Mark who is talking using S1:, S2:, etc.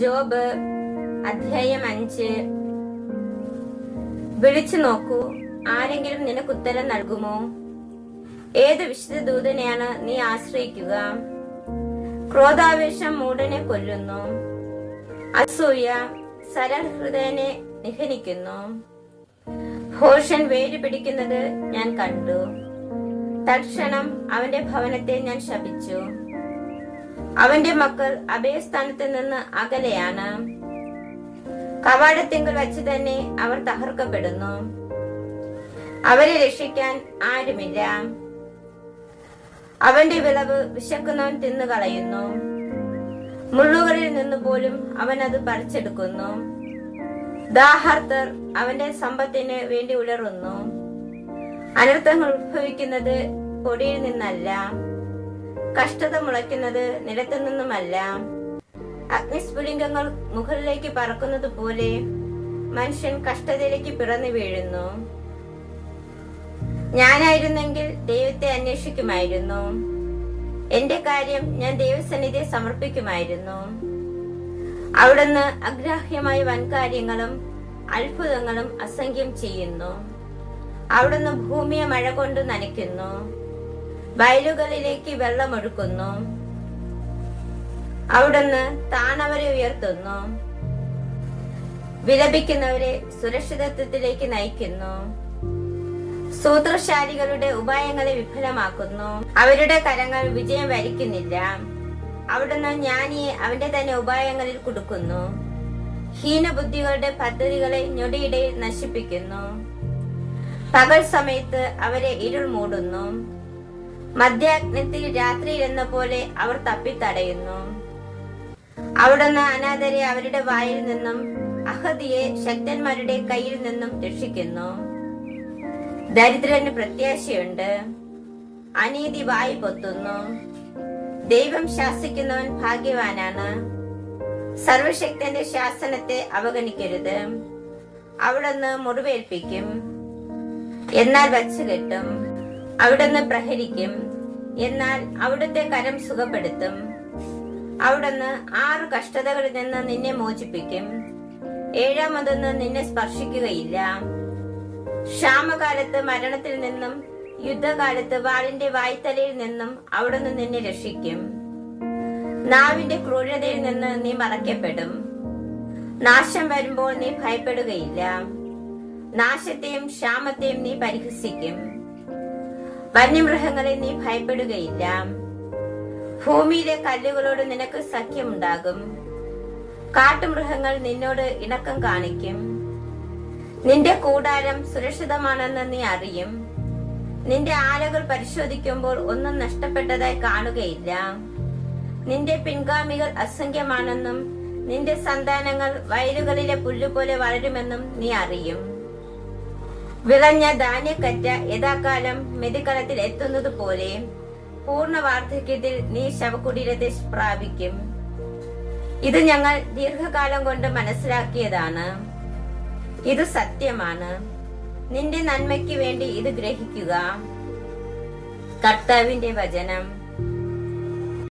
S1: Job അധ്യായം അഞ്ച്. വിളിച്ചു നോക്കൂ ആരെങ്കിലും നിനക്ക് ഉത്തരം നൽകുമോ? ഏത് വിശുദ്ധ ദൂതനെയാണ് നീ ആശ്രയിക്കുക? ക്രോധാവേശം മൂടനെ കൊല്ലുന്നു. അസൂയ സരഹൃദയനെ നിഹനിക്കുന്നു. ഹോഷൻ വേര് പിടിക്കുന്നത് ഞാൻ കണ്ടു. തക്ഷണം അവന്റെ ഭവനത്തെ ഞാൻ ശപിച്ചു. അവന്റെ മക്കൾ അഭയസ്ഥാനത്ത് നിന്ന് അകലെയാണ്. കവാടത്തിങ്കൽ വച്ച് തന്നെ അവർ തകർക്കപ്പെടുന്നു. അവരെ രക്ഷിക്കാൻ ആരുമില്ല. അവന്റെ വിളവ് വിശക്കുന്നവൻ തിന്നുകളയുന്നു മുള്ളുകളിൽ നിന്ന് പോലും അവൻ അത് പറിച്ചെടുക്കുന്നു. ദാഹാർത്തർ അവന്റെ സമ്പത്തിന് വേണ്ടി ഉലറുന്നു. അനർത്ഥങ്ങൾ ഉത്ഭവിക്കുന്നത് പൊടിയിൽ നിന്നല്ല. കഷ്ടത മുളയ്ക്കുന്നത് നിലത്തു നിന്നുമല്ല അഗ്നിസ്ഫുലിംഗങ്ങൾ മുകളിലേക്ക് പറക്കുന്നത് പോലെ മനുഷ്യൻ കഷ്ടതയിലേക്ക് പിറന്നു വീഴുന്നു. ഞാനായിരുന്നെങ്കിൽ ദൈവത്തെ അന്വേഷിക്കുമായിരുന്നു. എന്റെ കാര്യം ഞാൻ ദൈവസന്നിധിയെ സമർപ്പിക്കുമായിരുന്നു. അവിടുന്ന് അഗ്രാഹ്യമായ വൻകാര്യങ്ങളും അത്ഭുതങ്ങളും അസംഖ്യം ചെയ്യുന്നു. അവിടുന്ന് ഭൂമിയെ മഴ കൊണ്ട് നനയ്ക്കുന്നു. വയലുകളിലേക്ക് വെള്ളമൊഴുക്കുന്നു. അവിടുന്ന് താണവരെ ഉയർത്തുന്നു. വിലപിക്കുന്നവരെ സുരക്ഷിതത്വത്തിലേക്ക് നയിക്കുന്നു. സൂത്രശാലികളുടെ ഉപായങ്ങളെ വിഫലമാക്കുന്നു. അവരുടെ കരങ്ങൾ വിജയം വരിക്കുന്നില്ല. അവിടുന്ന് ജ്ഞാനിയെ അവന്റെ തന്നെ ഉപായങ്ങളിൽ കുടുക്കുന്നു. ഹീനബുദ്ധികളുടെ പദ്ധതികളെ ഞൊടിയിടയിൽ നശിപ്പിക്കുന്നു. പകൽ സമയത്ത് അവരെ ഇരുൾ മൂടുന്നു. മധ്യാഗ്നത്തിൽ രാത്രി എന്ന പോലെ അവർ തപ്പിത്തടയുന്നു. അവിടുന്ന് അനാഥരെ അവരുടെ വായിൽ നിന്നും അഹതിയെ ശക്തന്മാരുടെ കയ്യിൽ നിന്നും രക്ഷിക്കുന്നു. ദരിദ്രന് പ്രത്യാശയുണ്ട്. അനീതി വായി പൊത്തുന്നു. ദൈവം ശാസിക്കുന്നവൻ ഭാഗ്യവാനാണ്. സർവശക്തന്റെ ശാസനത്തെ അവഗണിക്കരുത്. അവിടുന്ന് മുറിവേൽപ്പിക്കും. എന്നാൽ വച്ചു കെട്ടും. അവിടുന്ന് പ്രഹരിക്കും. എന്നാൽ അവിടുത്തെ കരം സുഖപ്പെടുത്തും. അവിടുന്ന് ആറ് കഷ്ടതകളിൽ നിന്ന് നിന്നെ മോചിപ്പിക്കും. ഏഴാമതൊന്ന് നിന്നെ സ്പർശിക്കുകയില്ല. ക്ഷാമകാലത്ത് മരണത്തിൽ നിന്നും യുദ്ധകാലത്ത് വാളിന്റെ വായ്ത്തലയിൽ നിന്നും അവിടുന്ന് നിന്നെ രക്ഷിക്കും. നാവിന്റെ ക്രൂരതയിൽ നിന്ന് നീ മറയ്ക്കപ്പെടും. നാശം വരുമ്പോൾ നീ ഭയപ്പെടുകയില്ല. നാശത്തെയും ക്ഷാമത്തെയും നീ പരിഹസിക്കും. വന്യമൃഗങ്ങളെ നീ ഭയപ്പെടുകയില്ല. ഭൂമിയിലെ കല്ലുകളോട് നിനക്ക് സഖ്യമുണ്ടാകും. കാട്ടുമൃഗങ്ങൾ നിന്നോട് ഇണക്കം കാണിക്കും. നിന്റെ കൂടാരം സുരക്ഷിതമാണെന്ന് നീ അറിയും. നിന്റെ ആലകൾ പരിശോധിക്കുമ്പോൾ ഒന്നും നഷ്ടപ്പെട്ടതായി കാണുകയില്ല. നിന്റെ പിൻഗാമികൾ അസംഖ്യമാണെന്നും നിന്റെ സന്താനങ്ങൾ വയലുകളിലെ പുല്ലുപോലെ വളരുമെന്നും നീ അറിയും. വിളഞ്ഞ ധാന്യക്കറ്റ യഥാകാലം മെതിക്കളത്തിൽ എത്തുന്നത് പോലെ പൂർണ വാർദ്ധക്യത്തിൽ നീ ശവകുടീരത്തെ പ്രാപിക്കും. ഇത് ഞങ്ങൾ ദീർഘകാലം കൊണ്ട് മനസ്സിലാക്കിയതാണ്. ഇത് സത്യമാണ്. നിന്റെ നന്മയ്ക്ക് വേണ്ടി ഇത് ഗ്രഹിക്കുക. കർത്താവിന്റെ വചനം.